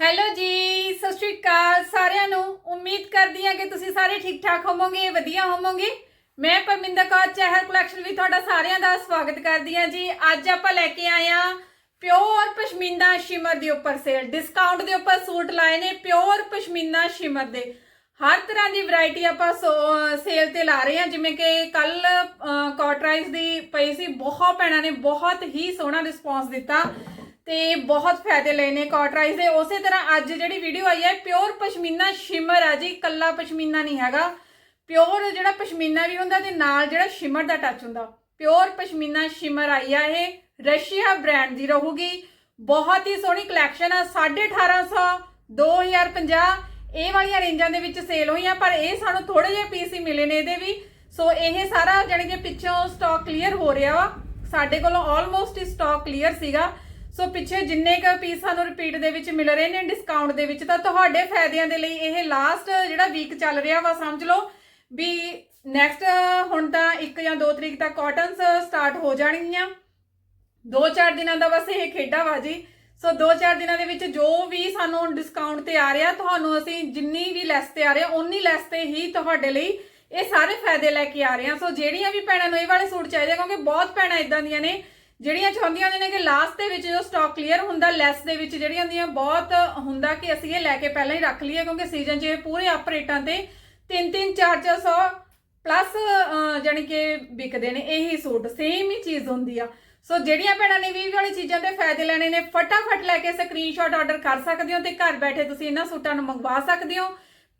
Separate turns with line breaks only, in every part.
Hello ਜੀ, ਸਤਿ ਸ਼੍ਰੀ ਅਕਾਲ ਸਾਰਿਆਂ ਨੂੰ। ਉਮੀਦ ਕਰਦੀ ਹਾਂ ਕਿ ਤੁਸੀਂ ਸਾਰੇ ਠੀਕ ਠਾਕ ਹੋਵੋਗੇ, ਵਧੀਆ ਹੋਵੋਗੇ। ਮੈਂ ਪਰਮਿੰਦਰ ਕੌਰ, ਚਹਿਲ ਕਲੈਕਸ਼ਨ ਵੀ ਤੁਹਾਡਾ ਸਾਰਿਆਂ ਦਾ ਸਵਾਗਤ ਕਰਦੀ ਹਾਂ ਜੀ। ਅੱਜ ਆਪਾਂ ਲੈ ਕੇ ਆਏ ਹਾਂ ਪਿਓਰ ਪਸ਼ਮੀਨਾ ਸ਼ਿਮਰ ਦੇ ਉੱਪਰ ਸੇਲ ਡਿਸਕਾਊਂਟ ਦੇ ਉੱਪਰ ਸੂਟ ਲਾਏ ਨੇ ਪਿਓਰ ਪਸ਼ਮੀਨਾ ਸ਼ਿਮਰ ਦੇ। ਹਰ ਤਰ੍ਹਾਂ ਦੀ ਵੈਰਾਈਟੀ ਆਪਾਂ ਸੇਲ ਤੇ ਲਾ ਰਹੇ ਹਾਂ। ਜਿਵੇਂ ਕਿ ਕੱਲ ਕਾਟਰਾਈਜ਼ ਦੀ ਪਈ ਸੀ। ਬਹੁਤ ਭੈਣਾਂ ਨੇ ਬਹੁਤ ਹੀ ਸੋਹਣਾ ਰਿਸਪੌਂਸ ਦਿੱਤਾ। ਤੇ ਬਹੁਤ ਫਾਇਦੇ ਲਏ ਨੇ ਕਾਟਰਾਈਜ਼ ਦੇ। ਉਸੇ ਤਰ੍ਹਾਂ ਅੱਜ ਜਿਹੜੀ ਵੀਡੀਓ ਆਈ ਹੈ ਪਿਓਰ ਪਸ਼ਮੀਨਾ ਸ਼ਿਮਰ ਆ ਜੀ, ਕੱਲਾ ਪਸ਼ਮੀਨਾ ਨਹੀਂ ਹੈਗਾ। ਪਿਓਰ ਜਿਹੜਾ ਪਸ਼ਮੀਨਾ ਵੀ ਹੁੰਦਾ ਤੇ ਨਾਲ ਜਿਹੜਾ ਸ਼ਿਮਰ ਦਾ ਟੱਚ ਹੁੰਦਾ। ਪਿਓਰ ਪਸ਼ਮੀਨਾ ਸ਼ਿਮਰ ਆਈ ਆ ਇਹ, ਰਸ਼ੀਆ ਬ੍ਰਾਂਡ ਦੀ ਰਹੂਗੀ। ਬਹੁਤ ਹੀ ਸੋਹਣੀ ਕਲੈਕਸ਼ਨ ਆ 1850 2050 ਇਹ ਵਾਲੀਆਂ ਰੇਂਜਾਂ ਦੇ ਵਿੱਚ ਸੇਲ ਹੋਈਆਂ, ਪਰ ਇਹ ਸਾਨੂੰ ਥੋੜੇ ਜਿਹੇ ਪੀਸ ਹੀ ਮਿਲੇ ਨੇ ਇਹਦੇ ਵੀ। ਸੋ ਇਹ ਸਾਰਾ ਜਾਣੀ ਕਿ ਪਿੱਛੋਂ ਸਟਾਕ ਕਲੀਅਰ ਹੋ ਰਿਹਾ ਵਾ। ਸਾਡੇ ਕੋਲੋਂ ਆਲਮੋਸਟ ਹੀ ਸਟਾਕ ਕਲੀਅਰ ਸੀਗਾ। ਸੋ ਪਿੱਛੇ ਜਿੰਨੇ ਕ ਪੀਸ ਸਾਨੂੰ ਰਿਪੀਟ ਦੇ ਵਿੱਚ ਮਿਲ ਰਹੇ ਨੇ ਡਿਸਕਾਊਂਟ ਦੇ ਵਿੱਚ, ਤਾਂ ਤੁਹਾਡੇ ਫਾਇਦਿਆਂ ਦੇ ਲਈ ਇਹ ਲਾਸਟ ਜਿਹੜਾ ਵੀਕ ਚੱਲ ਰਿਹਾ ਵਾ, ਸਮਝ ਲਓ ਵੀ ਨੈਕਸਟ ਹੁਣ ਤਾਂ 1 ਜਾਂ 2 ਤਰੀਕ ਤੱਕ ਕਾਟਨਸ ਸਟਾਰਟ ਹੋ ਜਾਣਗੀਆਂ। 2-4 ਦਿਨਾਂ ਦਾ ਬਸ ਇਹ ਖੇਡਾ ਵਾ ਜੀ। ਸੋ 2-4 ਦਿਨਾਂ ਦੇ ਵਿੱਚ ਜੋ ਵੀ ਸਾਨੂੰ ਡਿਸਕਾਊਂਟ ਤੇ ਆ ਰਿਹਾ, ਤੁਹਾਨੂੰ ਅਸੀਂ ਜਿੰਨੀ ਵੀ ਲੈਸ ਤੇ ਆ ਰਿਹਾ ਉਨੀ ਲੈਸ ਤੇ ਹੀ ਤੁਹਾਡੇ ਲਈ ਇਹ ਸਾਰੇ ਫਾਇਦੇ ਲੈ ਕੇ ਆ ਰਹੇ ਹਾਂ। ਸੋ ਜਿਹੜੀਆਂ ਵੀ ਭੈਣਾਂ ਨੂੰ ਇਹ ਵਾਲੇ ਸੂਟ ਚਾਹੀਦੇ ਕਿਉਂਕਿ ਬਹੁਤ ਭੈਣਾਂ ਇਦਾਂ ਦੀਆਂ ਨੇ ਜਿਹੜੀਆਂ ਚਾਹੁੰਦੀਆਂ ਹੁੰਦੀਆਂ ਨੇ ਕਿ ਲਾਸਟ ਦੇ ਵਿੱਚ ਜੋ ਸਟਾਕ ਕਲੀਅਰ ਹੁੰਦਾ ਲੈਸ ਦੇ ਵਿੱਚ ਜਿਹੜੀਆਂ ਹੁੰਦੀਆਂ, ਬਹੁਤ ਹੁੰਦਾ ਕਿ ਅਸੀਂ ਇਹ ਲੈ ਕੇ ਪਹਿਲਾਂ ਹੀ ਰੱਖ ਲਈਏ, ਕਿਉਂਕਿ ਸੀਜ਼ਨ 'ਚ ਇਹ ਪੂਰੇ ਅਪ ਰੇਟਾਂ ਤੇ 3-3 4-400 ਪਲੱਸ ਜਾਨੀ ਕਿ ਵਿਕਦੇ ਨੇ, ਇਹੀ ਸੂਟ ਸੇਮ ਹੀ ਚੀਜ਼ ਹੁੰਦੀ ਆ। ਸੋ ਜਿਹੜੀਆਂ ਭੈਣਾਂ ਨੇ ਵੀ ਵਾਲੀ ਚੀਜ਼ਾਂ ਦੇ ਫਾਇਦੇ ਲੈਣੇ ਨੇ, ਫਟਾਫਟ ਲੈ ਕੇ ਸਕਰੀਨਸ਼ਾਟ ਆਰਡਰ ਕਰ ਸਕਦੇ ਹੋ ਤੇ ਘਰ ਬੈਠੇ ਤੁਸੀਂ ਇਹਨਾਂ ਸੂਟਾਂ ਨੂੰ ਮੰਗਵਾ ਸਕਦੇ ਹੋ।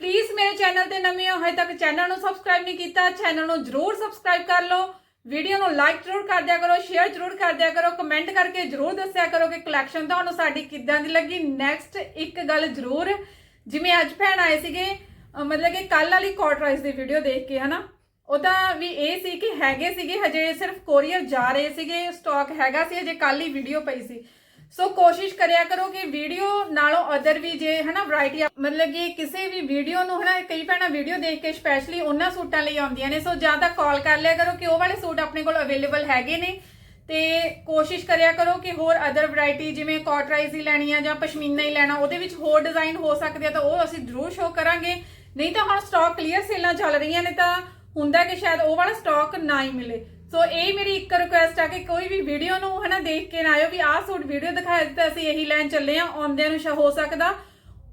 ਪਲੀਜ਼ ਮੇਰੇ ਚੈਨਲ ਤੇ ਨਵੇਂ ਹੋ, ਹਜੇ ਤੱਕ ਚੈਨਲ ਨੂੰ ਸਬਸਕ੍ਰਾਈਬ ਨਹੀਂ ਕੀਤਾ ਚੈਨਲ ਨੂੰ ਜਰੂਰ ਸਬਸਕ੍ਰਾਈਬ ਕਰ ਲਓ। ਵੀਡੀਓ ਨੂੰ ਲਾਈਕ ਜਰੂਰ ਕਰ ਦਿਆ ਕਰੋ ਸ਼ੇਅਰ ਜਰੂਰ ਕਰ ਦਿਆ ਕਰੋ ਕਮੈਂਟ ਕਰਕੇ ਜਰੂਰ ਦੱਸਿਆ ਕਰੋ ਕਿ ਕਲੈਕਸ਼ਨ ਤੁਹਾਨੂੰ ਸਾਡੀ ਕਿੱਦਾਂ ਦੀ ਲੱਗੀ। ਨੈਕਸਟ ਇੱਕ ਗੱਲ ਜਰੂਰ, ਜਿਵੇਂ ਅੱਜ ਭੈਣ ਆਏ ਸੀਗੇ ਮਤਲਬ ਕਿ ਕੱਲ ਵਾਲੀ ਕਾਟਰਾਈਜ਼ ਦੀ ਵੀਡੀਓ ਦੇਖ ਕੇ, ਹਨਾ? ਉਹਦਾ ਵੀ ਇਹ ਸੀ ਕਿ ਹੈਗੇ ਸੀਗੇ, ਹਜੇ ਸਿਰਫ ਕੋਰੀਅਰ ਜਾ ਰਹੇ ਸੀਗੇ ਸਟਾਕ ਹੈਗਾ ਸੀ, ਹਜੇ ਕੱਲ ਹੀ ਵੀਡੀਓ ਪਈ ਸੀ। ਸੋ ਕੋਸ਼ਿਸ਼ ਕਰਿਆ ਕਰੋ ਕਿ ਵੀਡੀਓ ਨਾਲੋਂ ਅਦਰ ਵੀ ਜੇ ਹਨਾ ਵੈਰਾਈਟੀ ਮਤਲਬ ਕਿ ਕਿਸੇ ਵੀ ਵੀਡੀਓ ਨੂੰ ਹਨਾ, ਕਈ ਭੈਣਾਂ ਵੀਡੀਓ ਦੇਖ ਕੇ ਸਪੈਸ਼ਲੀ ਉਹਨਾਂ ਸੂਟਾਂ ਲਈ ਆਉਂਦੀਆਂ ਨੇ। ਸੋ ਜਾਂ ਤਾਂ ਕਾਲ ਕਰ ਲਿਆ ਕਰੋ ਕਿ ਉਹ ਵਾਲੇ ਸੂਟ ਆਪਣੇ ਕੋਲ ਅਵੇਲੇਬਲ ਹੈਗੇ ਨੇ। ਤੇ ਕੋਸ਼ਿਸ਼ ਕਰਿਆ ਕਰੋ ਕਿ ਹੋਰ ਅਦਰ ਵੈਰਾਈਟੀ ਜਿਵੇਂ ਕਾਟਰਾਈਜ਼ ਹੀ ਲੈਣੀ ਆ ਜਾਂ ਪਸ਼ਮੀਨਾ ਹੀ ਲੈਣਾ, ਉਹਦੇ ਵਿੱਚ ਹੋਰ ਡਿਜ਼ਾਈਨ ਹੋ ਸਕਦੇ ਆ ਤਾਂ ਉਹ ਅਸੀਂ ਜ਼ਰੂਰ ਸ਼ੋਅ ਕਰਾਂਗੇ। ਨਹੀਂ ਤਾਂ ਹੁਣ ਸਟਾਕ ਕਲੀਅਰ ਸੇਲਾਂ ਚੱਲ ਰਹੀਆਂ ਨੇ ਤਾਂ ਹੁੰਦਾ ਕਿ ਸ਼ਾਇਦ ਉਹ ਵਾਲਾ ਸਟਾਕ ਨਾ ਹੀ ਮਿਲੇ। ਸੋ ਇਹ ਮੇਰੀ ਇੱਕ ਰਿਕੁਐਸਟ ਆ ਕਿ ਕੋਈ ਵੀ ਵੀਡੀਓ ਨੂੰ ਹਨਾ ਦੇਖ ਕੇ ਨਾ ਆਇਓ ਵੀ ਆਹ ਸੂਟ ਵੀਡੀਓ ਦਿਖਾਇਆ ਦਿੱਤਾ, ਅਸੀਂ ਇਹੀ ਲੈਣ ਚੱਲੇ ਆ ਆਉਂਦਿਆਂ ਨੂੰ ਸ਼ਾ ਹੋ ਸਕਦਾ।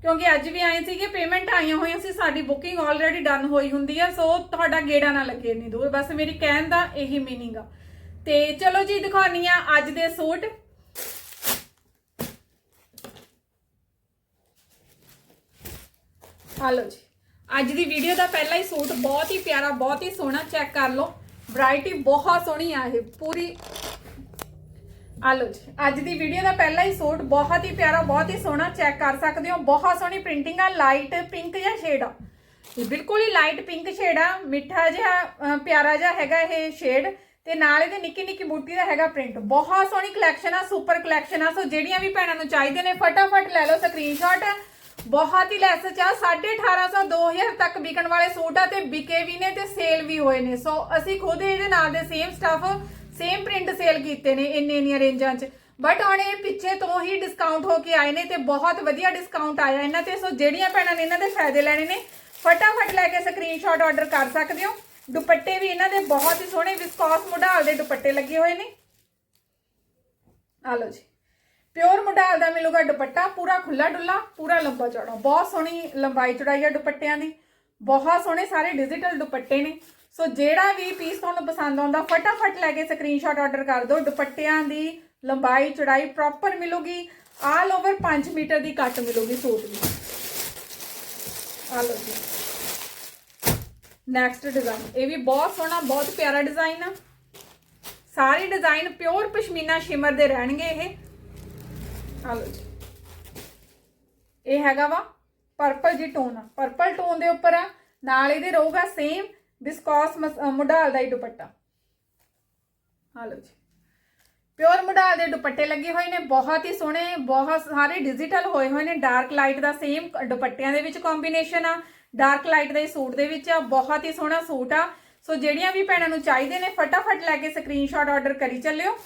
ਕਿਉਂਕਿ ਅੱਜ ਵੀ ਆਏ ਸੀਗੇ ਪੇਮੈਂਟ ਆਈਆਂ ਹੋਈਆਂ ਸੀ, ਸਾਡੀ ਬੁਕਿੰਗ ਆਲਰੇਡੀ ਡਨ ਹੋਈ ਹੁੰਦੀ ਆ ਸੋ ਤੁਹਾਡਾ ਗੇੜਾ ਨਾ ਲੱਗੇ ਨਹੀਂ ਦੂਰ। ਬਸ ਮੇਰੀ ਕਹਿਣ ਦਾ ਇਹੀ ਮੀਨਿੰਗ ਆ। ਤੇ ਚਲੋ ਜੀ, ਦਿਖਾਉਣੀ ਆ ਅੱਜ ਦੇ ਸੂਟ ਆ ਲਓ ਜੀ। ਅੱਜ ਦੀ ਵੀਡੀਓ ਦਾ ਪਹਿਲਾ ਹੀ ਸੂਟ ਬਹੁਤ ਹੀ ਪਿਆਰਾ, ਬਹੁਤ ਹੀ ਸੋਹਣਾ ਚੈੱਕ ਕਰ ਲਓ। ਵੈਰਾਈਟੀ ਬਹੁਤ ਸੋਹਣੀ ਆ ਇਹ, ਪੂਰੀ। ਆ ਲਓ ਜੀ, ਅੱਜ ਦੀ ਵੀਡੀਓ ਦਾ ਪਹਿਲਾ ਹੀ ਸੂਟ, ਬਹੁਤ ਹੀ ਪਿਆਰਾ, ਬਹੁਤ ਹੀ ਸੋਹਣਾ ਚੈੱਕ ਕਰ ਸਕਦੇ ਹੋ, ਬਹੁਤ ਸੋਹਣੀ ਪ੍ਰਿੰਟਿੰਗ ਆ ਲਾਈਟ ਪਿੰਕ ਜਾਂ ਸ਼ੇਡ ਆ। ਬਿਲਕੁਲ ਹੀ ਲਾਈਟ ਪਿੰਕ ਸ਼ੇਡ ਆ, ਮਿੱਠਾ ਜਿਹਾ ਪਿਆਰਾ ਜਿਹਾ ਹੈਗਾ ਇਹ ਸ਼ੇਡ ਤੇ ਨਾਲ ਇਹਦੇ ਨਿੱਕੀ ਨਿੱਕੀ ਬੂਟੀ ਦਾ ਹੈਗਾ ਪ੍ਰਿੰਟ ਬਹੁਤ ਸੋਹਣੀ ਕਲੈਕਸ਼ਨ ਆ ਸੁਪਰ ਕਲੈਕਸ਼ਨ ਆ, ਸੋ ਜਿਹੜੀਆਂ ਵੀ ਭੈਣਾਂ ਨੂੰ ਚਾਹੀਦੇ ਨੇ, ਫਟਾਫਟ ਲੈ ਲਓ ਸਕਰੀਨਸ਼ਾਟ ਬਹੁਤ ਹੀ ਲੈਸ ਚ ਆ। 1850 2000 ਤੱਕ ਵਿਕਣ ਵਾਲੇ ਸੂਟ ਆ ਤੇ ਵਿਕੇ ਵੀ ਨੇ ਤੇ ਸੇਲ ਵੀ ਹੋਏ ਨੇ। ਸੋ ਅਸੀਂ ਖੁਦ ਇਹਦੇ ਨਾਲ ਦੇ same stuff same print sale ਕੀਤੇ ਨੇ ਇੰਨੇ ਇੰਨੀਆਂ ਰੇਂਜਾਂ 'ਚ। ਬਟ ਹੁਣ ਇਹ ਪਿੱਛੇ ਤੋਂ ਹੀ ਡਿਸਕਾਊਂਟ ਹੋ ਕੇ ਆਏ ਨੇ ਤੇ ਬਹੁਤ ਵਧੀਆ ਡਿਸਕਾਊਂਟ ਆਇਆ ਇਹਨਾਂ ਤੇ। ਸੋ ਜਿਹੜੀਆਂ ਭੈਣਾਂ ਨੇ ਇਹਨਾਂ ਦੇ ਫਾਇਦੇ ਲੈਣੇ ਨੇ, ਫਟਾਫਟ ਲੈ ਕੇ ਸਕਰੀਨਸ਼ਾਟ ਆਰਡਰ ਕਰ ਸਕਦੇ ਹੋ। ਦੁਪੱਟੇ ਵੀ ਇਹਨਾਂ ਦੇ ਬਹੁਤ ਹੀ ਸੋਹਣੇ ਵਿਸਕੋਸ ਮੋਡਲ ਦੇ ਦੁਪੱਟੇ ਲੱਗੇ ਹੋਏ ਨੇ। ਆ ਲਓ ਜੀ। ਪਿਓਰ ਮਡਾਲ ਦਾ ਮਿਲੂਗਾ ਦੁਪੱਟਾ, ਪੂਰਾ ਖੁੱਲਾ ਡੁੱਲਾ, ਪੂਰਾ ਲੰਬਾ ਚੌੜਾ। ਬਹੁਤ ਸੋਹਣੀ ਲੰਬਾਈ ਚੌੜਾਈ ਆ ਦੁਪੱਟਿਆਂ ਦੀ। ਬਹੁਤ ਸੋਹਣੇ ਸਾਰੇ ਡਿਜੀਟਲ ਦੁਪੱਟੇ ਨੇ। ਸੋ ਜਿਹੜਾ ਵੀ ਪੀਸ ਤੁਹਾਨੂੰ ਪਸੰਦ ਆਉਂਦਾ, ਫਟਾਫਟ ਲੈ ਕੇ ਸਕਰੀਨਸ਼ਾਟ ਆਰਡਰ ਕਰ ਦਿਓ। ਦੁਪੱਟਿਆਂ ਦੀ ਲੰਬਾਈ ਚੌੜਾਈ ਪ੍ਰੋਪਰ ਮਿਲੂਗੀ। ਆਲ ਓਵਰ 5 ਮੀਟਰ ਦੀ ਕੱਟ ਮਿਲੂਗੀ ਸੂਟ ਦੀ। ਆ ਲਓ ਜੀ। ਨੈਕਸਟ ਡਿਜ਼ਾਈਨ ਇਹ ਵੀ ਬਹੁਤ ਸੋਹਣਾ, ਬਹੁਤ ਪਿਆਰਾ ਡਿਜ਼ਾਈਨ ਆ। ਸਾਰੇ ਡਿਜ਼ਾਈਨ ਪਿਓਰ ਪਸ਼ਮੀਨਾ ਸ਼ਿਮਰ ਦੇ ਰਹਿਣਗੇ ਇਹ। ਆ ਲਓ ਜੀ। ਇਹ ਹੈਗਾ ਵਾ ਪਰਪਲ ਜੀ ਟੋਨ ਆ ਪਰਪਲ ਟੋਨ ਦੇ ਉੱਪਰ ਆ ਨਾਲ ਇਹਦੇ ਰਹੂਗਾ ਸੇਮ ਵਿਸਕੋਸ ਮੁਡਾਲ ਦਾ ਹੀ ਦੁਪੱਟਾ। ਆ ਲਓ ਜੀ। ਪਿਓਰ ਮੁਢਾਲ ਦੇ ਦੁਪੱਟੇ ਲੱਗੇ ਹੋਏ ਨੇ, ਬਹੁਤ ਹੀ ਸੋਹਣੇ, ਬਹੁਤ ਸਾਰੇ ਡਿਜੀਟਲ ਹੋਏ ਹੋਏ ਨੇ। ਡਾਰਕ ਲਾਈਟ ਦਾ ਸੇਮ ਦੁਪੱਟਿਆਂ ਦੇ ਵਿੱਚ ਕੰਬੀਨੇਸ਼ਨ ਆ। ਡਾਰਕ ਲਾਈਟ ਦੇ ਸੂਟ ਦੇ ਵਿੱਚ ਆ, ਬਹੁਤ ਹੀ ਸੋਹਣਾ ਸੂਟ ਆ। ਸੋ ਜਿਹੜੀਆਂ ਵੀ ਭੈਣਾਂ ਨੂੰ ਚਾਹੀਦੇ ਨੇ, ਫਟਾਫਟ ਲੈ ਕੇ ਸਕਰੀਨਸ਼ਾਟ ਆਰਡਰ ਕਰੀ ਚੱਲਿਓ।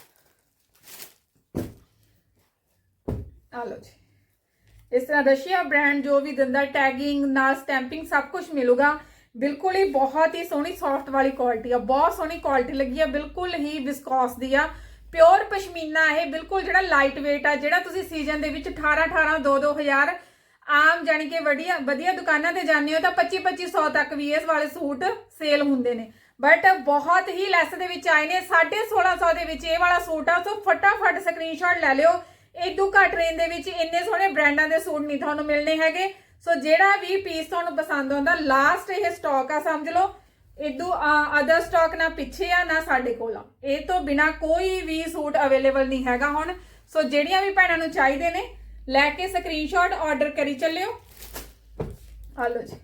ਆ ਲਓ ਜੀ। ਇਸ ਤਰ੍ਹਾਂ ਰਸ਼ੀਆ ਬ੍ਰਾਂਡ ਜੋ ਵੀ ਦਿੰਦਾ ਟੈਗਿੰਗ ਨਾਲ ਸਟੈਂਪਿੰਗ ਸਭ ਕੁਝ ਮਿਲੂਗਾ। ਬਿਲਕੁਲ ਹੀ ਬਹੁਤ ਹੀ ਸੋਹਣੀ ਸੌਫਟ ਵਾਲੀ ਕੁਆਲਿਟੀ ਆ। ਬਹੁਤ ਸੋਹਣੀ ਕੁਆਲਿਟੀ ਲੱਗੀ ਆ, ਬਿਲਕੁਲ ਹੀ ਵਿਸਕੋਸ ਦੀ ਆ। ਪਿਓਰ ਪਸ਼ਮੀਨਾ ਇਹ ਬਿਲਕੁਲ ਜਿਹੜਾ ਲਾਈਟ weight ਆ, ਜਿਹੜਾ ਤੁਸੀਂ ਸੀਜ਼ਨ ਦੇ ਵਿੱਚ 18 18 2 2000 ਆਮ ਜਾਣੀ ਕਿ ਵਧੀਆ ਵਧੀਆ ਦੁਕਾਨਾਂ ਤੇ ਜਾਂਦੇ ਹੋ ਤਾਂ 25 2500 ਤੱਕ ਵੀ ਇਸ ਵਾਲੇ ਸੂਟ ਸੇਲ ਹੁੰਦੇ ਨੇ। ਬਟ ਬਹੁਤ ਹੀ ਲੈਸ ਦੇ ਵਿੱਚ ਆਏ ਨੇ। 1650 ਦੇ ਵਿੱਚ ਇਹ ਵਾਲਾ ਸੂਟ ਆ, ਸੋ ਫਟਾਫਟ ਸਕਰੀਨਸ਼ਾਟ ਲੈ ਲਿਓ। ਇਦੋਂ ਘੱਟ ਰੇਂਜ ਦੇ ਵਿੱਚ ਇੰਨੇ ਸੋਹਣੇ ਬ੍ਰਾਂਡਾਂ ਦੇ ਸੂਟ ਨਹੀਂ ਤੁਹਾਨੂੰ ਮਿਲਣੇ ਹੈਗੇ। ਸੋ ਜਿਹੜਾ ਵੀ ਪੀਸ ਤੁਹਾਨੂੰ ਪਸੰਦ ਆਉਂਦਾ ਲਾਸਟ ਇਹ ਸਟਾਕ ਆ, ਸਮਝ ਲਓ। ਇਦੋਂ ਅਦਰ ਸਟਾਕ ਨਾ ਪਿੱਛੇ ਆ, ਨਾ ਸਾਡੇ ਕੋਲ ਆ। ਇਹ ਤੋਂ ਬਿਨਾ ਕੋਈ ਵੀ ਸੂਟ ਅਵੇਲੇਬਲ ਨਹੀਂ ਹੈਗਾ ਹੁਣ। ਸੋ ਜਿਹੜੀਆਂ ਵੀ ਭੈਣਾਂ ਨੂੰ ਚਾਹੀਦੇ ਨੇ, ਲੈ ਕੇ ਸਕਰੀਨਸ਼ਾਟ ਆਰਡਰ ਕਰੀ ਚੱਲਿਓ। ਆ ਲਓ ਜੀ।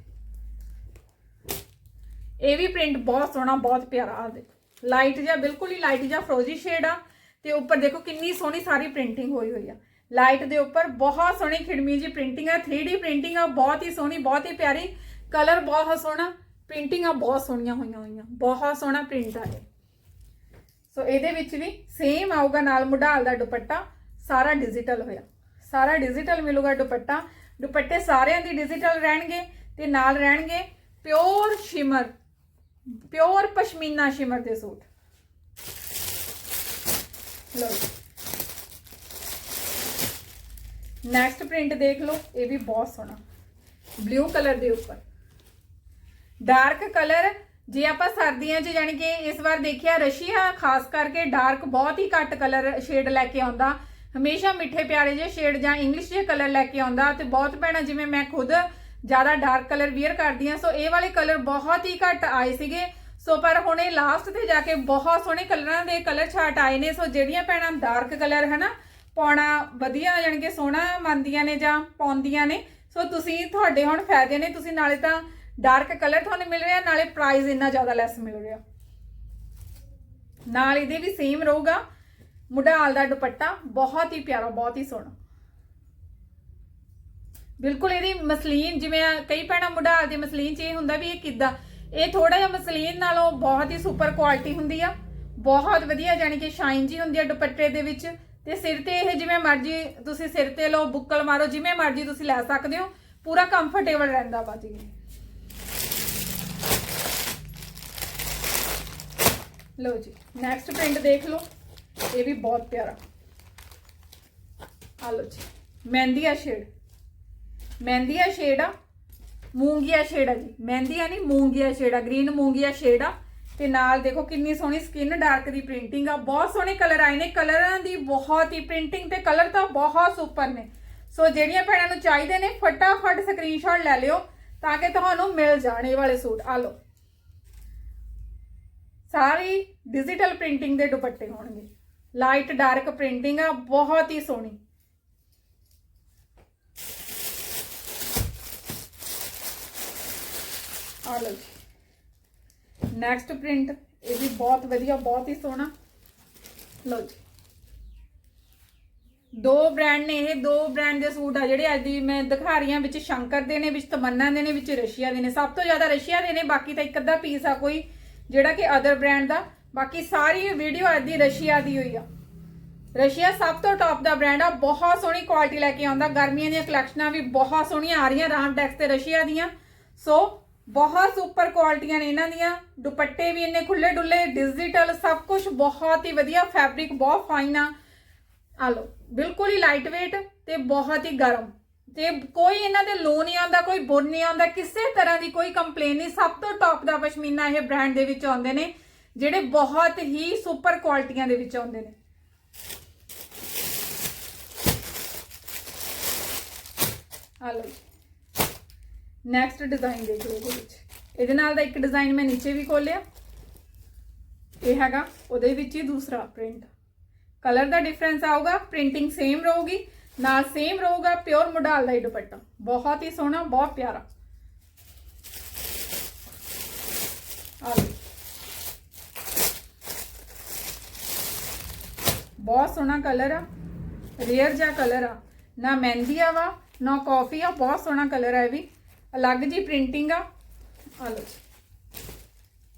ਇਹ ਵੀ ਪ੍ਰਿੰਟ ਬਹੁਤ ਸੋਹਣਾ, ਬਹੁਤ ਪਿਆਰਾ ਆ, ਦੇਖੋ। ਲਾਈਟ ਜਿਹਾ, ਬਿਲਕੁਲ ਹੀ ਲਾਈਟ ਜਿਹਾ ਫਰੋਜ਼ੀ ਸ਼ੇਡ ਆ। ਤੇ ਉੱਪਰ ਦੇਖੋ ਕਿੰਨੀ ਸੋਹਣੀ ਸਾਰੀ ਪ੍ਰਿੰਟਿੰਗ ਹੋਈ ਹੋਈ ਆ। ਲਾਈਟ ਦੇ ਉੱਪਰ ਬਹੁਤ ਸੋਹਣੀ ਖਿੜਮੀ ਜੀ ਪ੍ਰਿੰਟਿੰਗ ਆ 3D ਪ੍ਰਿੰਟਿੰਗ ਆ, ਬਹੁਤ ਹੀ ਸੋਹਣੀ, ਬਹੁਤ ਹੀ ਪਿਆਰੀ। ਕਲਰ ਬਹੁਤ ਸੋਹਣਾ ਪ੍ਰਿੰਟਿੰਗਾਂ ਬਹੁਤ ਸੋਹਣੀਆਂ ਹੋਈਆਂ ਹੋਈਆਂ, ਬਹੁਤ ਸੋਹਣਾ ਪ੍ਰਿੰਟ ਆ ਇਹ। ਸੋ ਇਹਦੇ ਵਿੱਚ ਵੀ ਸੇਮ ਆਊਗਾ ਨਾਲ ਮੁਢਾਲ ਦਾ ਦੁਪੱਟਾ, ਸਾਰਾ ਡਿਜੀਟਲ ਹੋਇਆ। ਸਾਰਾ ਡਿਜੀਟਲ ਮਿਲੂਗਾ ਦੁਪੱਟਾ। ਦੁਪੱਟੇ ਸਾਰਿਆਂ ਦੀ ਡਿਜੀਟਲ ਰਹਿਣਗੇ ਤੇ ਨਾਲ ਰਹਿਣਗੇ pure shimmer pure pashmina shimmer ਦੇ ਸੂਟ। ਲਓ ਨੈਕਸਟ ਪ੍ਰਿੰਟ ਦੇਖ ਲਓ, ਇਹ ਵੀ ਬਹੁਤ ਸੋਹਣਾ। ਬਲੂ ਕਲਰ ਦੇ ਉੱਪਰ। ਡਾਰਕ ਕਲਰ ਜੇ ਆਪਾਂ ਸਰਦੀਆਂ 'ਚ ਜਾਣੀ ਕਿ ਇਸ ਵਾਰ ਦੇਖਿਆ ਰਸ਼ੀਆ, ਖਾਸ ਕਰਕੇ ਡਾਰਕ ਬਹੁਤ ਹੀ ਘੱਟ ਕਲਰ ਸ਼ੇਡ ਲੈ ਕੇ ਆਉਂਦਾ। ਹਮੇਸ਼ਾ ਮਿੱਠੇ ਪਿਆਰੇ ਜਿਹੇ ਸ਼ੇਡ ਜਾਂ ਇੰਗਲਿਸ਼ ਜਿਹੇ ਕਲਰ ਲੈ ਕੇ ਆਉਂਦਾ ਤੇ ਬਹੁਤ ਭੈਣਾਂ, ਜਿਵੇਂ ਮੈਂ ਖੁਦ ਜ਼ਿਆਦਾ ਡਾਰਕ ਕਲਰ ਵੀਅਰ ਕਰਦੀ ਆ ਸੋ ਇਹ ਵਾਲੇ ਕਲਰ ਬਹੁਤ ਹੀ ਘੱਟ ਆਏ ਸੀਗੇ। ਸੋ ਪਰ ਹੁਣ ਇਹ ਲਾਸਟ ਤੇ ਜਾ ਕੇ ਬਹੁਤ ਸੋਹਣੇ ਕਲਰਾਂ ਦੇ ਕਲਰ ਛਾਟ ਆਏ ਨੇ। ਸੋ ਜਿਹੜੀਆਂ ਭੈਣਾਂ ਡਾਰਕ ਕਲਰ ਹਨਾ, ਪਾਉਣਾ ਵਧੀਆ ਜਾਣੀ ਕਿ ਸੋਹਣਾ ਮੰਨਦੀਆਂ ਨੇ ਜਾਂ ਪਾਉਂਦੀਆਂ ਨੇ। ਸੋ ਤੁਸੀਂ, ਤੁਹਾਡੇ ਹੁਣ ਫਾਇਦੇ ਨੇ, ਤੁਸੀਂ ਨਾਲੇ ਤਾਂ ਡਾਰਕ ਕਲਰ ਤੁਹਾਨੂੰ ਮਿਲ ਰਿਹਾ, ਨਾਲੇ ਪ੍ਰਾਈਸ ਇੰਨਾ ਜ਼ਿਆਦਾ ਲੈਸ ਮਿਲ ਰਿਹਾ। ਨਾਲ ਇਹਦੇ ਵੀ ਸੇਮ ਰਹੂਗਾ। ਮੁਢਾਲ ਦਾ ਦੁਪੱਟਾ ਬਹੁਤ ਹੀ ਪਿਆਰਾ, ਬਹੁਤ ਹੀ ਸੋਹਣਾ। ਬਿਲਕੁਲ ਇਹਦੀ ਮਸਲੀਨ, ਜਿਵੇਂ ਕਈ ਭੈਣਾਂ ਮੁਢਾਲ ਦੇ ਮਸਲੀਨ ਚ ਇਹ ਹੁੰਦਾ ਵੀ ਇਹ ਕਿੱਦਾਂ ਇਹ ਥੋੜਾ ਜਿਹਾ ਮਸਲੀਨ ਨਾਲੋਂ ਬਹੁਤ ਹੀ ਸੁਪਰ ਕੁਆਲਿਟੀ ਹੁੰਦੀ ਆ। ਬਹੁਤ ਵਧੀਆ ਜਾਨੀ ਕਿ ਸ਼ਾਈਨ ਜੀ ਹੁੰਦੀ ਆ ਦੁਪੱਟੇ ਦੇ ਵਿੱਚ। ਤੇ ਸਿਰ ਤੇ ਇਹ ਜਿਵੇਂ ਮਰਜ਼ੀ ਤੁਸੀਂ ਸਿਰ ਤੇ ਲਓ, ਬੁੱਕਲ ਮਾਰੋ, ਜਿਵੇਂ ਮਰਜ਼ੀ ਤੁਸੀਂ ਲੈ ਸਕਦੇ ਹੋ। ਪੂਰਾ ਕੰਫਰਟੇਬਲ ਰਹਿੰਦਾ ਵਾ ਜੀ। ਲਓ ਜੀ ਨੈਕਸਟ ਪ੍ਰਿੰਟ ਦੇਖ ਲਓ। ਇਹ ਵੀ ਬਹੁਤ ਪਿਆਰਾ। ਆ ਲਓ ਜੀ, ਮਹਿੰਦੀਆ ਸ਼ੇਡ ਮਹਿੰਦੀਆ ਸ਼ੇਡ ਆ। ਮੂੰਗੀਆ ਸ਼ੇਡ ਆ ਜੀ ਮਹਿੰਦੀਆ ਨਹੀਂ ਮੂੰਗੀਆ ਸ਼ੇਡ ਆ ਗ੍ਰੀਨ ਮੂੰਗੀਆ ਸ਼ੇਡ ਆ ਤੇ ਨਾਲ ਦੇਖੋ ਕਿੰਨੀ ਸੋਹਣੀ ਸਕਿਨ ਡਾਰਕ ਦੀ ਪ੍ਰਿੰਟਿੰਗ ਆ, ਬਹੁਤ ਸੋਹਣੇ ਕਲਰ ਆਏ ਨੇ ਕਲਰਾਂ ਦੀ ਬਹੁਤ ਹੀ ਪ੍ਰਿੰਟਿੰਗ ਤੇ ਕਲਰ ਤਾਂ ਬਹੁਤ ਸੁਪਰ ਨੇ। ਸੋ ਜਿਹੜੀਆਂ ਭੈਣਾਂ ਨੂੰ ਚਾਹੀਦੇ ਨੇ, ਫਟਾਫਟ ਸਕਰੀਨਸ਼ਾਟ ਲੈ ਲਿਓ, ਤਾਂ ਕਿ ਤੁਹਾਨੂੰ ਮਿਲ ਜਾਣ ਇਹ ਵਾਲੇ ਸੂਟ। ਆ ਲਓ। ਸਾਰੀ ਡਿਜੀਟਲ ਪ੍ਰਿੰਟਿੰਗ ਦੇ ਦੁਪੱਟੇ ਹੋਣਗੇ। ਲਾਈਟ ਡਾਰਕ ਪ੍ਰਿੰਟਿੰਗ ਆ, ਬਹੁਤ ਹੀ ਸੋਹਣੀ। ਆ ਲਓ ਜੀ। ਨੈਕਸਟ ਪ੍ਰਿੰਟ ਇਹ ਵੀ ਬਹੁਤ ਵਧੀਆ, ਬਹੁਤ ਹੀ ਸੋਹਣਾ। ਲਓ ਜੀ। ਦੋ ਬ੍ਰਾਂਡ ਨੇ ਇਹ, ਦੋ ਬ੍ਰਾਂਡ ਦੇ ਸੂਟ ਆ ਜਿਹੜੇ ਅੱਜ ਦੀ ਮੈਂ ਦਿਖਾ ਰਹੀ ਹਾਂ, ਵਿੱਚ ਸ਼ੰਕਰ ਦੇ ਨੇ, ਵਿੱਚ ਤਮੰਨਾ ਦੇ ਨੇ, ਵਿੱਚ ਰਸ਼ੀਆ ਦੇ ਨੇ। ਸਭ ਤੋਂ ਜ਼ਿਆਦਾ ਰਸ਼ੀਆ ਦੇ ਨੇ, ਬਾਕੀ ਤਾਂ ਇੱਕ ਅੱਧਾ ਪੀਸ ਆ ਕੋਈ, ਜਿਹੜਾ ਕਿ ਅਦਰ ਬ੍ਰਾਂਡ ਦਾ। ਬਾਕੀ ਸਾਰੀ ਵੀਡੀਓ ਅੱਜ ਦੀ ਰਸ਼ੀਆ ਦੀ ਹੋਈ ਆ। ਰਸ਼ੀਆ ਸਭ ਤੋਂ ਟੌਪ ਦਾ ਬ੍ਰਾਂਡ ਆ, ਬਹੁਤ ਸੋਹਣੀ ਕੁਆਲਿਟੀ ਲੈ ਕੇ ਆਉਂਦਾ। ਗਰਮੀਆਂ ਦੀਆਂ ਕਲੈਕਸ਼ਨਾਂ ਵੀ ਬਹੁਤ ਸੋਹਣੀਆਂ ਆ ਰਹੀਆਂ, ਰਾਮ ਟੈਕਸ ਤੇ ਰਸ਼ੀਆ ਦੀਆਂ। ਸੋ ਬਹੁਤ ਸੁਪਰ ਕੁਆਲਿਟੀਆਂ ਨੇ ਇਹਨਾਂ ਦੀਆਂ। ਦੁਪੱਟੇ ਵੀ ਇੰਨੇ ਖੁੱਲੇ ਡੁੱਲੇ ਡਿਜੀਟਲ ਸਭ ਕੁਝ ਬਹੁਤ ਹੀ ਵਧੀਆ ਫੈਬਰਿਕ ਬਹੁਤ ਫਾਈਨ ਆ। ਆ ਲੋ ਬਿਲਕੁਲ ਹੀ ਲਾਈਟ weight ਤੇ ਬਹੁਤ ਹੀ ਗਰਮ। ਤੇ ਕੋਈ ਇਹਨਾਂ ਦੇ ਲੋ ਨਹੀਂ ਆਉਂਦਾ, ਕੋਈ ਬੁਰ ਨਹੀਂ ਆਉਂਦਾ, ਕਿਸੇ ਤਰ੍ਹਾਂ ਦੀ ਕੋਈ ਕੰਪਲੇਨ ਨਹੀਂ। ਸਭ ਤੋਂ ਟੌਪ ਦਾ ਪਸ਼ਮੀਨਾ ਇਹ ਬ੍ਰਾਂਡ ਦੇ ਵਿੱਚ ਆਉਂਦੇ ਨੇ, ਜਿਹੜੇ ਬਹੁਤ ਹੀ ਸੁਪਰ ਕੁਆਲਿਟੀਆਂ ਦੇ ਵਿੱਚ ਆਉਂਦੇ ਨੇ। ਆ ਲੋ ਨੈਕਸਟ ਡਿਜ਼ਾਈਨ ਦੇਖ ਲਓ ਇਹਦੇ ਵਿੱਚ। ਇਹਦੇ ਨਾਲ ਦਾ ਇੱਕ ਡਿਜ਼ਾਈਨ ਮੈਂ ਨੀਚੇ ਵੀ ਖੋਲਿਆ। ਇਹ ਹੈਗਾ, ਉਹਦੇ ਵਿੱਚ ਹੀ ਦੂਸਰਾ ਪ੍ਰਿੰਟ ਕਲਰ ਦਾ ਡਿਫਰੈਂਸ ਆਊਗਾ ਪ੍ਰਿੰਟਿੰਗ ਸੇਮ ਰਹੂਗੀ, ਨਾਲ ਸੇਮ ਰਹੂਗਾ ਪਿਓਰ ਮੋਡਲ ਦਾ ਹੀ ਦੁਪੱਟਾ। ਬਹੁਤ ਹੀ ਸੋਹਣਾ, ਬਹੁਤ ਪਿਆਰਾ। ਆ ਬਹੁਤ ਸੋਹਣਾ ਕਲਰ ਆ। ਰੇਅਰ ਜਿਹਾ ਕਲਰ ਆ। ਨਾ ਮਹਿੰਦੀ ਆ ਵਾ, ਨਾ ਕਾਫੀ ਆ, ਬਹੁਤ ਸੋਹਣਾ ਕਲਰ ਆ ਇਹ ਵੀ। ਅਲੱਗ ਜੀ ਪ੍ਰਿੰਟਿੰਗ ਆ। ਆ ਲਓ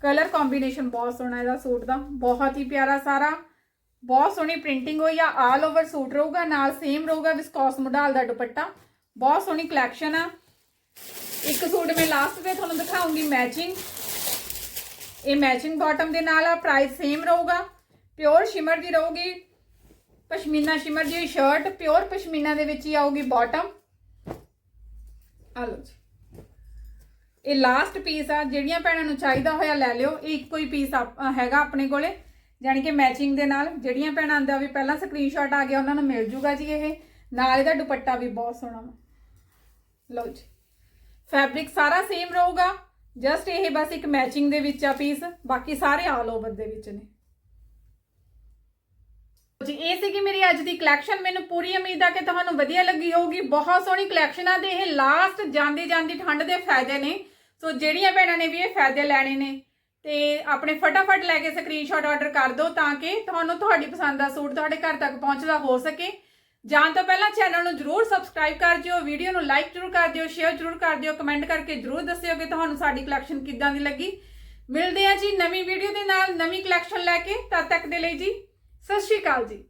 ਕਲਰ ਕੰਬੀਨੇਸ਼ਨ ਬਹੁਤ ਸੋਹਣਾ ਇਹਦਾ ਸੂਟ ਦਾ। ਬਹੁਤ ਹੀ ਪਿਆਰਾ ਸਾਰਾ। ਬਹੁਤ ਸੋਹਣੀ ਪ੍ਰਿੰਟਿੰਗ ਹੋਈ ਆ। ਆਲ ਓਵਰ ਸੂਟ ਰਹੂਗਾ, ਨਾਲ ਸੇਮ ਰਹੂਗਾ ਵਿਸਕੋਸ ਮੋਡਲ ਦਾ ਦੁਪੱਟਾ। ਬਹੁਤ ਸੋਹਣੀ ਕਲੈਕਸ਼ਨ ਆ। ਇੱਕ ਸੂਟ ਮੈਂ ਲਾਸਟ ਤੇ ਤੁਹਾਨੂੰ ਦਿਖਾਉਂਗੀ ਮੈਚਿੰਗ ਇਹ ਮੈਚਿੰਗ ਬਾਟਮ ਦੇ ਨਾਲ ਆ ਪ੍ਰਾਈਸ ਸੇਮ ਰਹੂਗਾ। ਪਿਓਰ ਸ਼ਿਮਰ ਦੀ ਰਹੂਗੀ। ਪਸ਼ਮੀਨਾ ਸ਼ਿਮਰ ਦੀ ਸ਼ਰਟ ਪਿਓਰ ਪਸ਼ਮੀਨਾ ਦੇ ਵਿੱਚ ਹੀ ਆਊਗੀ ਬਾਟਮ ਆ ਲਓ ਜੀ। ਇਹ ਲਾਸਟ ਪੀਸ ਆ, ਜਿਹੜੀਆਂ ਭੈਣਾਂ ਨੂੰ ਚਾਹੀਦਾ ਹੋਇਆ ਲੈ ਲਿਓ। ਇਹ ਇੱਕੋ ਹੀ ਪੀਸ ਹੈਗਾ ਆਪਣੇ ਕੋਲੇ। ਯਾਨੀ ਕਿ ਮੈਚਿੰਗ ਦੇ ਨਾਲ ਜਿਹੜੀਆਂ ਭੈਣਾਂ ਦਾ ਵੀ ਪਹਿਲਾਂ ਸਕਰੀਨਸ਼ਾਟ ਆ ਗਿਆ, ਉਹਨਾਂ ਨੂੰ ਮਿਲ ਜੂਗਾ ਜੀ ਇਹ। ਨਾਲ ਇਹਦਾ ਦੁਪੱਟਾ ਵੀ ਬਹੁਤ ਸੋਹਣਾ ਵਾ। ਲਓ ਜੀ। ਫੈਬਰਿਕ ਸਾਰਾ ਸੇਮ ਰਹੂਗਾ। ਜਸਟ ਇਹ ਬਸ ਇੱਕ ਮੈਚਿੰਗ ਦੇ ਵਿੱਚ ਆ ਪੀਸ ਬਾਕੀ ਸਾਰੇ ਆਲ ਓਵਰ ਦੇ ਵਿੱਚ ਨੇ। ਜੀ, ਇਹ ਸੀਗੀ ਮੇਰੀ ਅੱਜ ਦੀ ਕਲੈਕਸ਼ਨ ਮੈਨੂੰ ਪੂਰੀ ਉਮੀਦ ਆ ਕਿ ਤੁਹਾਨੂੰ ਵਧੀਆ ਲੱਗੀ ਹੋਊਗੀ। ਬਹੁਤ ਸੋਹਣੀ ਕਲੈਕਸ਼ਨ ਆ ਤੇ ਇਹ ਲਾਸਟ ਜਾਂਦੀ ਜਾਂਦੀ ਠੰਡ ਦੇ ਫਾਇਦੇ ਨੇ। ਸੋ ਜਿਹੜੀਆਂ ਭੈਣਾਂ ਨੇ ਵੀ ਇਹ ਫਾਇਦੇ ਲੈਣੇ ਨੇ, ਤੇ ਆਪਣੇ ਫਟਾਫਟ ਲੈ ਕੇ ਸਕਰੀਨਸ਼ਾਟ ਆਰਡਰ ਕਰ ਦਿਓ ਤਾਂ ਕਿ ਤੁਹਾਨੂੰ ਤੁਹਾਡੀ ਪਸੰਦ ਦਾ ਸੂਟ ਤੁਹਾਡੇ ਘਰ ਤੱਕ ਪਹੁੰਚਦਾ ਹੋ ਸਕੇ। ਜਾਣ ਤੋਂ ਪਹਿਲਾਂ ਚੈਨਲ ਨੂੰ ਜਰੂਰ ਸਬਸਕ੍ਰਾਈਬ ਕਰ ਦਿਓ ਵੀਡੀਓ ਨੂੰ ਲਾਈਕ ਜਰੂਰ ਕਰ ਦਿਓ ਸ਼ੇਅਰ ਜਰੂਰ ਕਰ ਦਿਓ ਕਮੈਂਟ ਕਰਕੇ ਜਰੂਰ ਦੱਸਿਓ ਕਿ ਤੁਹਾਨੂੰ ਸਾਡੀ ਕਲੈਕਸ਼ਨ ਕਿੱਦਾਂ ਦੀ ਲੱਗੀ। ਮਿਲਦੇ ਆ ਜੀ ਨਵੀਂ ਵੀਡੀਓ ਦੇ ਨਾਲ ਨਵੀਂ ਕਲੈਕਸ਼ਨ ਲੈ ਕੇ, ਤਦ ਤੱਕ ਦੇ ਲਈ ਜੀ, ਸਤਿ ਸ਼੍ਰੀ ਅਕਾਲ ਜੀ।